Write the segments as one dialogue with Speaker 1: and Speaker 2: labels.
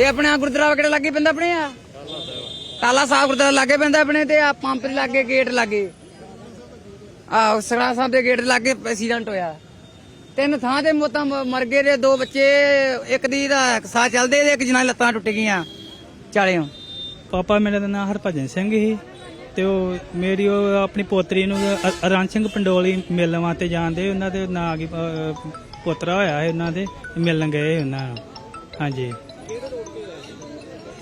Speaker 1: ਇਹ ਆਪਣੇ ਆ ਗੁਰਦੁਆਰਾ ਕਿਹੜਾ ਲੱਗੇ ਪੈਂਦਾ ਆਪਣੇ ਆ? ਟਾਲਾ ਸਾਹਿਬ ਗੁਰਦੁਆਰਾ ਲੱਗੇ ਪੈਂਦਾ ਆਪਣੇ ਤੇ ਆ ਪੰਪ ਦੇ ਲਾਗੇ ਗੇਟ ਲੱਗੇ। ਆ ਸੜਾ ਸਾਹਿਬ ਦੇ ਗੇਟ ਦੇ ਐਕਸੀਡੈਂਟ ਹੋਇਆ। ਤਿੰਨ ਥਾਂ ਤੇ ਮੋਤਾਂ ਮਰ ਗਏ ਦੇ ਦੋ ਬੱਚੇ ਇੱਕ ਦੀ ਦਾ ਸਾਹ ਚੱਲਦੇ ਤੇ ਇੱਕ ਜਨਾਂ ਲੱਤਾਂ ਟੁੱਟ ਗਈਆਂ ਚਾਲਿਓ।
Speaker 2: ਪਾਪਾ ਮੇਰਾ ਦਾ ਨਾਮ ਹਰਭਜਨ ਸਿੰਘ ਸੀ ਤੇ ਉਹ ਮੇਰੀ ਉਹ ਆਪਣੀ ਪੋਤਰੀ ਨੂੰ ਅ- ਅਰਨ ਸਿੰਘ ਪੰਡੋਲੀ ਮਿਲਣ ਵਾਸਤੇ ਜਾਂਦੇ ਉਹਨਾਂ ਦੇ ਨਾਂ ਕੀ ਅ, ਪੋਤਰਾ ਹੋਇਆ ਹੈ ਉਹਨਾਂ ਦੇ ਮਿਲਣ ਗਏ ਉਹਨਾਂ ਨੂੰ। ਹਾਂਜੀ।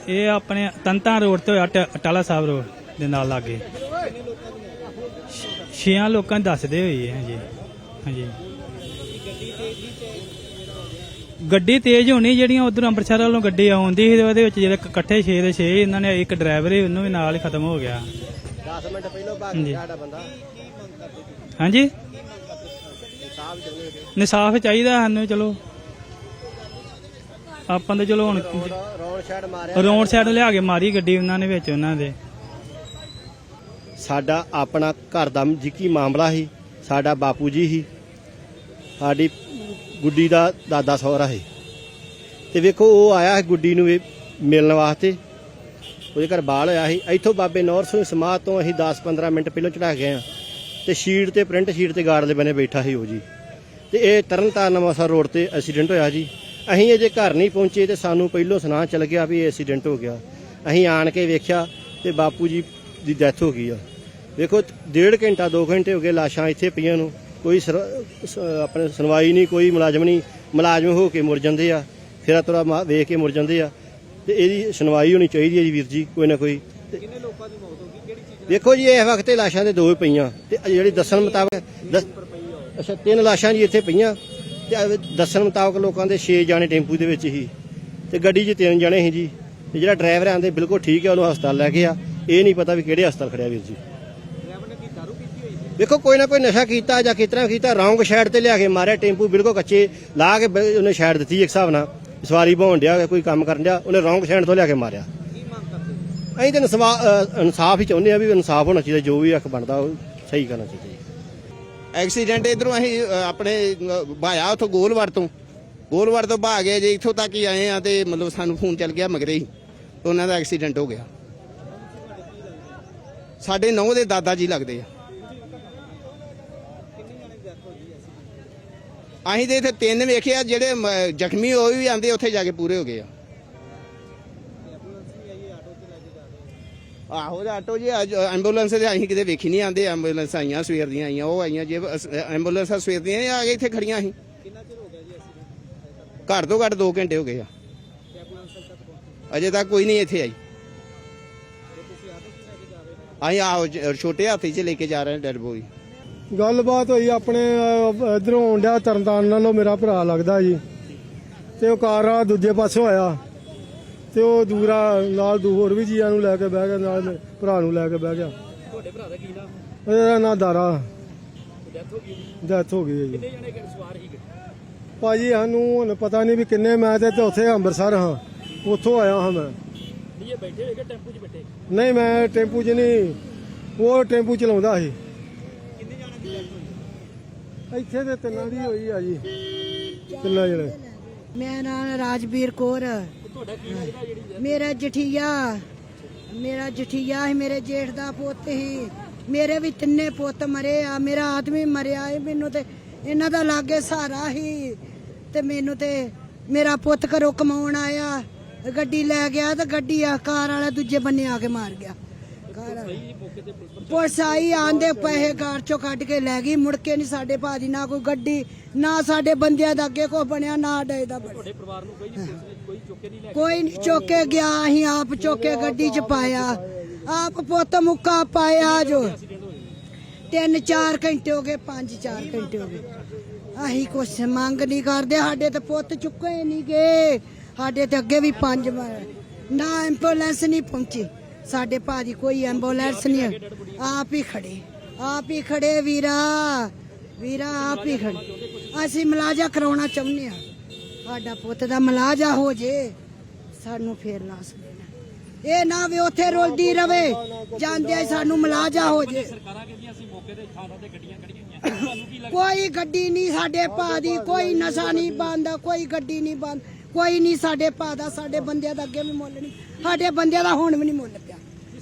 Speaker 2: ਇਹ ਆਪਣੇ ਤੰਤਾ ਰੋਡ ਤੇ ਹੋਇਆ ਟ- ਟਾਲਾ ਸਾਹਿਬ ਰੋਡ ਦੇ ਨਾਲ ਲਾਗੇ। ਛ- ਛੇਆਂ ਲੋਕਾਂ ਨੂੰ ਦੱਸਦੇ ਹੋਈ ਹੈ ਹਾਂਜੀ। ਹਾਂਜੀ। ਗੱਡੀ ਤੇਜ਼ ਹੋਣੀ ਜਿਹੜੀਆਂ ਉਧਰ ਅੰਮ੍ਰਿਤਸਰ ਵੱਲੋਂ ਗੱਡੀ ਆਉਂਦੀ ਸੀ ਤੇ ਉਹਦੇ ਵਿੱਚ ਜਿਹੜੇ ਇਕੱਠੇ 6 ਦੇ 6 ਇਹਨਾਂ ਨੇ ਇੱਕ ਡਰਾਈਵਰ ਹੀ ਉਹਨੂੰ ਵੀ ਨਾਲ ਹੀ ਖਤਮ ਹੋ ਗਿਆ।
Speaker 3: 10 ਮਿੰਟ ਪਹਿਲਾਂ ਭਾਗ
Speaker 2: ਹਾਂਜੀ।
Speaker 3: ਸਾਡਾ ਬੰਦਾ
Speaker 2: ਹਾਂਜੀ।
Speaker 3: ਸਾਹਿਬ ਜੰਨੇ ਦੇ
Speaker 2: ਨਿਸਾਫ ਚਾਹੀਦਾ ਸਾਨੂੰ ਚਲੋ। ਆਪਾਂ ਤਾਂ ਚਲੋ ਹੁਣ
Speaker 3: ਮਾਰਿਆ
Speaker 2: ਰੋਡ ਸਾਈਡ ਲਿਆ ਕੇ ਮਾਰੀ ਗੱਡੀ ਉਹਨਾਂ ਨੇ ਵਿੱਚ ਉਹਨਾਂ ਦੇ।
Speaker 3: ਸਾਡਾ ਆਪਣਾ ਘਰ ਦਾ ਜਿੱਕੀ ਮਾਮਲਾ ਸੀ ਸਾਡਾ ਬਾਪੂ ਜੀ ਸੀ ਸਾਡੀ ਗੁੱਡੀ ਦਾ ਦਾਦਾ ਸਹੁਰਾ ਸੀ। ਤੇ ਵੇਖੋ ਉਹ ਆਇਆ ਹੈ ਗੁੱਡੀ ਨੂੰ ਮਿਲਣ ਵਾਸਤੇ। ਉਹਦੇ ਘਰ ਬਾਲ ਹੋਇਆ ਸੀ। ਇੱਥੋਂ ਬਾਬੇ ਨੌਰ ਸਿੰਘ ਸਮਾਧ ਤੋਂ ਅਸੀਂ 10-15 ਮਿੰਟ ਪਹਿਲਾਂ ਚੜਾ ਗਏ ਆ ਤੇ ਸ਼ੀਟ ਤੇ ਪ੍ਰਿੰਟ ਸ਼ੀਟ ਤੇ ਗਾਰਡ ਦੇ ਬਨੇ ਬੈਠਾ ਸੀ ਉਹ ਜੀ। ਤੇ ਇਹ ਤਰਨਤਾਰਨ ਅੰਮ੍ਰਿਤਸਰ ਰੋਡ ਤੇ ਐਕਸੀਡੈਂਟ ਹੋਇਆ ਜੀ। ਅਸੀਂ ਅਜੇ ਘਰ ਨਹੀਂ ਪਹੁੰਚੇ ਤੇ ਸਾਨੂੰ ਪਹਿਲੋਂ ਸੁਨਾਹ ਚੱਲ ਗਿਆ ਵੀ ਐਕਸੀਡੈਂਟ ਹੋ ਗਿਆ। ਅਸੀਂ ਆਣ ਕੇ ਵੇਖਿਆ ਤੇ ਬਾਪੂ ਜੀ ਦੀ ਡੈਥ ਹੋ ਗਈ ਆ। ਵੇਖੋ ਡੇਢ ਘੰਟਾ 2 ਘੰਟੇ ਹੋ ਗਏ ਲਾਸ਼ਾਂ ਇੱਥੇ ਪਈਆਂ ਨੂੰ। ਕੋਈ ਆਪਣੇ ਸੁਣਵਾਈ ਨਹੀਂ ਕੋਈ ਮੁਲਾਜ਼ਮ ਨਹੀਂ। ਮੁਲਾਜ਼ਮ ਹੋ ਕੇ ਮੁੜ ਜਾਂਦੇ ਆ। ਫਿਰ ਤੋਰਾ ਵੇਖ ਕੇ ਮੁੜ ਜਾਂਦੇ ਆ। ਤੇ ਇਹਦੀ ਸੁਣਵਾਈ ਹੋਣੀ ਚਾਹੀਦੀ ਹੈ ਜੀ ਵੀਰ ਜੀ ਕੋਈ ਨਾ ਕੋਈ। ਕਿੰਨੇ ਲੋਕਾਂ ਦੀ ਮੌਤ ਹੋ ਗਈ? ਕਿਹੜੀ ਚੀਜ਼ ਵੇਖੋ ਜੀ ਇਸ ਵਕਤ ਇਹ ਲਾਸ਼ਾਂ ਦੇ ਦੋ ਪਈਆਂ। ਤੇ ਜਿਹੜੀ ਦੱਸਣ ਮੁਤਾਬਕ ਅੱਛਾ ਤਿੰਨ ਲਾਸ਼ਾਂ ਜੀ ਇੱਥੇ ਪਈਆਂ। ਤੇ ਦੱਸਣ ਮੁਤਾਬਕ ਲੋਕਾਂ ਦੇ 6 ਜਾਣੇ ਟੈਂਪੂ ਦੇ ਵਿੱਚ ਹੀ ਤੇ ਗੱਡੀ 'ਚ ਤਿੰਨ ਜਣੇ ਸੀ ਜੀ। ਤੇ ਜਿਹੜਾ ਡਰਾਈਵਰ ਆਂਦੇ ਬਿਲਕੁਲ ਠੀਕ ਹੈ ਉਹਨੂੰ ਹਸਪਤਾਲ ਲੈ ਕੇ ਆ। ਇਹ ਨਹੀਂ ਪਤਾ ਵੀ ਕਿਹੜੇ ਹਸਪਤਾਲ ਖੜਿਆ ਵੀਰ ਜੀ। ਵੇਖੋ ਕੋਈ ਨਾ ਕੋਈ ਨਸ਼ਾ ਕੀਤਾ ਜਾਂ ਕਿਤਨਾ ਕੀਤਾ ਰੌਂਗ ਸਾਈਡ ਤੇ ਲਿਆ ਕੇ ਮਾਰਿਆ ਟੈਂਪੂ ਬਿਲਕੁਲ ਕੱਚੇ ਲਾ ਕੇ ਉਹਨੇ ਸਾਈਡ ਦਿੱਤੀ ਇੱਕ ਹਿਸਾਬ ਨਾਲ। ਸਵਾਰੀ ਬਹਾਉਣ ਡਿਆ ਕੋਈ ਕੰਮ ਕਰਨ ਡਿਆ ਉਹਨੇ ਰੌਂਗ ਸਾਈਡ ਤੋਂ ਲਿਆ ਕੇ ਮਾਰਿਆ। ਅਸੀਂ ਤਾਂ ਇਨਸਾਫ ਹੀ ਚਾਹੁੰਦੇ ਆ ਵੀ ਇਨਸਾਫ ਹੋਣਾ ਚਾਹੀਦਾ ਜੋ ਵੀ ਹੱਕ ਬਣਦਾ ਉਹ ਸਹੀ ਕਰਨਾ ਚਾਹੀਦਾ
Speaker 4: ਐਕਸੀਡੈਂਟ ਇਧਰੋਂ ਅਸੀਂ ਅ, ਆਪਣੇ ਅ, ਭਾਇਆ ਉਥੋਂ ਗੋਲਵਾਰ ਤੋਂ। ਗੋਲਵਾਰ ਤੋਂ ਭਾ ਗਏ ਜੇ ਇੱਥੋਂ ਤੱਕ ਹੀ ਆਏ ਆ ਤੇ ਮਤਲਬ ਸਾਨੂੰ ਫੋਨ ਚੱਲ ਗਿਆ ਮਗਰੇ ਹੀ ਤੇ ਉਹਨਾਂ ਦਾ ਐਕਸੀਡੈਂਟ ਹੋ ਗਿਆ। ਸਾਡੇ ਨੌ ਦੇ ਦਾਦਾ ਜੀ ਲੱਗਦੇ ਆ। ਅਸੀਂ ਤੇ ਇੱਥੇ ਤਿੰਨ ਵੇਖਿਆ ਜਿਹੜੇ ਮ, ਜ਼ਖਮੀ ਹੋਏ ਵੀ ਆਂਦੇ ਉੱਥੇ ਜਾ ਕੇ ਪੂਰੇ ਹੋ ਗਏ ਆ। ਆਹੋ ਜੀ ਆਟੋ ਜੀ ਅੱਜ ਐਂਬੂਲੈਂਸ ਤੇ ਅਸੀਂ ਕਿਤੇ ਵੇਖੀ ਨਹੀਂ ਆਂਦੇ ਐਂਬੂਲੈਂਸ ਆਈਆਂ ਸਵੇਰ ਦੀਆਂ ਆਈਆਂ ਉਹ ਆਈਆਂ ਜੇ ਐਂਬੂਲੈਂਸ ਸਵੇਰ ਦੀਆਂ ਆ ਗਏ ਇੱਥੇ ਖੜੀਆਂ ਅਸੀਂ। ਕਿੰਨਾ ਚਿਰ ਹੋ ਗਿਆ ਜੀ ਐਕਸੀਡੈਂਟ ਘੱਟ ਤੋਂ ਘੱਟ 2 ਘੰਟੇ ਹੋ ਗਏ ਆ। ਅਜੇ ਤੱਕ ਕੋਈ ਨਹੀਂ ਇੱਥੇ ਆਈ। ਅਸੀਂ ਆਹੋ ਛੋਟੇ ਹਾਥੀ 'ਚ ਲੈ ਕੇ ਜਾ ਰਹੇ ਹਾਂ ਡੈਡ ਬੋਈ
Speaker 5: ਗੱਲਬਾਤ ਹੋਈ ਆਪਣੇ ਇਧਰੋਂ ਆਉਂਦਿਆ ਤਰਨਤਾਰਨ ਨਾਲੋਂ ਮੇਰਾ ਭਰਾ ਲੱਗਦਾ ਜੀ। ਤੇ ਉਹ ਕਾਰ ਦੂਜੇ ਪਾਸੋਂ ਆਇਆ। ਤੇ ਉਹ ਦੂਰਾ ਨਾਲ ਦੂ ਹੋਰ ਵੀ ਜੀਆਂ ਨੂੰ ਲੈ ਕੇ ਬਹਿ ਗਿਆ ਨਾਲ ਮੇਰੇ ਭਰਾ ਨੂੰ ਲੈ ਕੇ ਬਹਿ ਗਿਆ। ਤੁਹਾਡੇ ਭਰਾ ਦਾ ਕੀ ਨਾਮ? ਇਹਦਾ ਨਾਂ ਦਾਰਾ। ਡੈਥ ਹੋ ਗਈ ਡੈਥ ਹੋ ਗਈ ਹੈ ਜੀ। ਕਿੰਨੇ ਜਣੇ ਸਵਾਰ ਸੀਗੇ ਭਾਜੀ ਸਾਨੂੰ ਹੁਣ ਪਤਾ ਨਹੀਂ ਵੀ ਕਿੰਨੇ ਮੈਂ ਤੇ ਉੱਥੇ ਅੰਮ੍ਰਿਤਸਰ ਹਾਂ। ਉੱਥੋਂ ਆਇਆ ਹਾਂ ਮੈਂ। ਨਹੀਂ ਇਹ ਬੈਠੇ ਹੈਗੇ ਟੈਂਪੂ 'ਚ ਬੈਠੇ? ਨਹੀਂ ਮੈਂ ਟੈਂਪੂ 'ਚ ਨਹੀਂ ਉਹ ਟੈਂਪੂ ਚਲਾਉਂਦਾ ਸੀ। ਇੱਥੇ ਤੇ ਤਿੰਨਾਂ ਦੀ ਹੋਈ ਆ ਜੀ। ਤਿੰਨਾਂ ਜਣੇ।
Speaker 6: ਮੇਰਾ ਨਾਮ ਰਾਜਵੀਰ ਕੌਰ। ਮੇਰਾ ਜਠੀਆ ਮੇਰਾ ਜਠੀਆ ਹੈ ਮੇਰੇ ਜੇਠ ਦਾ ਪੁੱਤ ਸੀ। ਮੇਰੇ ਵੀ ਤਿੰਨੇ ਪੁੱਤ ਮਰੇ ਆ, ਮੇਰਾ ਆਦਮੀ ਮਰਿਆ ਹੈ ਮੈਨੂੰ ਤੇ ਇਹਨਾਂ ਦਾ ਲਾਗੇ ਸਹਾਰਾ ਹੀ ਤੇ ਮੈਨੂੰ ਤੇ ਮੇਰਾ ਪੁੱਤ ਘਰੋਂ ਕਮਾਉਣ ਆਇਆ। ਗੱਡੀ ਲੈ ਗਿਆ ਤੇ ਗੱਡੀ ਆ, ਕਾਰ ਵਾਲਾ ਦੂਜੇ ਬੰਨੇ ਆ ਕੇ ਮਾਰ ਗਿਆ। ਵਾਲਾ ਪੁਲਿਸ ਆਈ ਆਂਦੇ ਪੈਸੇ ਕਾਰ ਚੋਂ ਕੱਢ ਕੇ ਲੈ ਗਈ। ਮੁੜ ਕੇ ਨਹੀਂ ਸਾਡੇ ਭਾਜੀ ਨਾ ਕੋਈ ਗੱਡੀ ਨਾ ਸਾਡੇ ਬੰਦਿਆਂ ਦਾ ਅੱਗੇ ਕੋ ਬਣਿਆ ਨਾ ਡੇ ਦਾ ਕੋਈ ਨਹੀਂ ਚੁੱਕ ਕੇ? ਗਿਆ ਅਸੀਂ ਆਪ ਚੁੱਕ ਗੱਡੀ 'ਚ ਪਾਇਆ। ਆਪ ਪੁੱਤ ਮੁੱਕਾ ਪਾਇਆ ਜੋ ਤਿੰਨ ਚਾਰ ਘੰਟੇ ਹੋ ਗਏ ਪੰਜ ਚਾਰ ਘੰਟੇ ਹੋ ਗਏ। ਅਸੀਂ ਕੁਛ ਮੰਗ ਨਹੀਂ ਕਰਦੇ ਸਾਡੇ ਤੇ ਪੁੱਤ ਚੁੱਕੇ ਨਹੀਂ ਗਏ। ਸਾਡੇ ਤੇ ਅੱਗੇ ਵੀ ਪੰਜ ਨਾ ਐਂਬੂਲੈਂਸ ਨਹੀਂ ਪਹੁੰਚੀ। ਸਾਡੇ ਭਾਜੀ ਕੋਈ ਐਂਬੂਲੈਂਸ ਨਹੀਂ ਆਪ ਹੀ ਖੜੇ। ਆਪ ਹੀ ਖੜੇ ਵੀਰਾ। ਵੀਰਾ, ਆਪ ਹੀ ਖੜੇ। ਅਸੀਂ ਮਲਾਜਾ ਕਰਾਉਣਾ ਚਾਹੁੰਦੇ ਆ ਸਾਡਾ ਪੁੱਤ ਦਾ ਮਲਾਜਾ ਹੋ ਜੇ, ਸਾਨੂੰ ਫੇਰ ਨਾ ਦੇਣਾ ਇਹ ਨਾ ਵੀ ਉੱਥੇ ਰੋਲਦੀ ਰਵੇ, ਜਾਂਦੇ ਸਾਨੂੰ ਮਲਾਜਾ ਹੋ ਜੇ। ਕੋਈ ਗੱਡੀ ਨਹੀਂ ਸਾਡੇ ਭਾ ਦੀ, ਕੋਈ ਨਸ਼ਾ ਨਹੀਂ ਬੰਦ, ਕੋਈ ਗੱਡੀ ਨਹੀਂ ਬੰਦ, ਕੋਈ ਨਹੀਂ ਸਾਡੇ ਭਾ ਦਾ, ਸਾਡੇ ਬੰਦਿਆਂ ਦਾ ਅੱਗੇ ਵੀ ਮੁੱਲ ਨਹੀਂ। ਸਾਡੇ ਬੰਦਿਆਂ ਦਾ ਹੁਣ ਵੀ ਨਹੀਂ ਮੁੱਲ ਪਿਆ।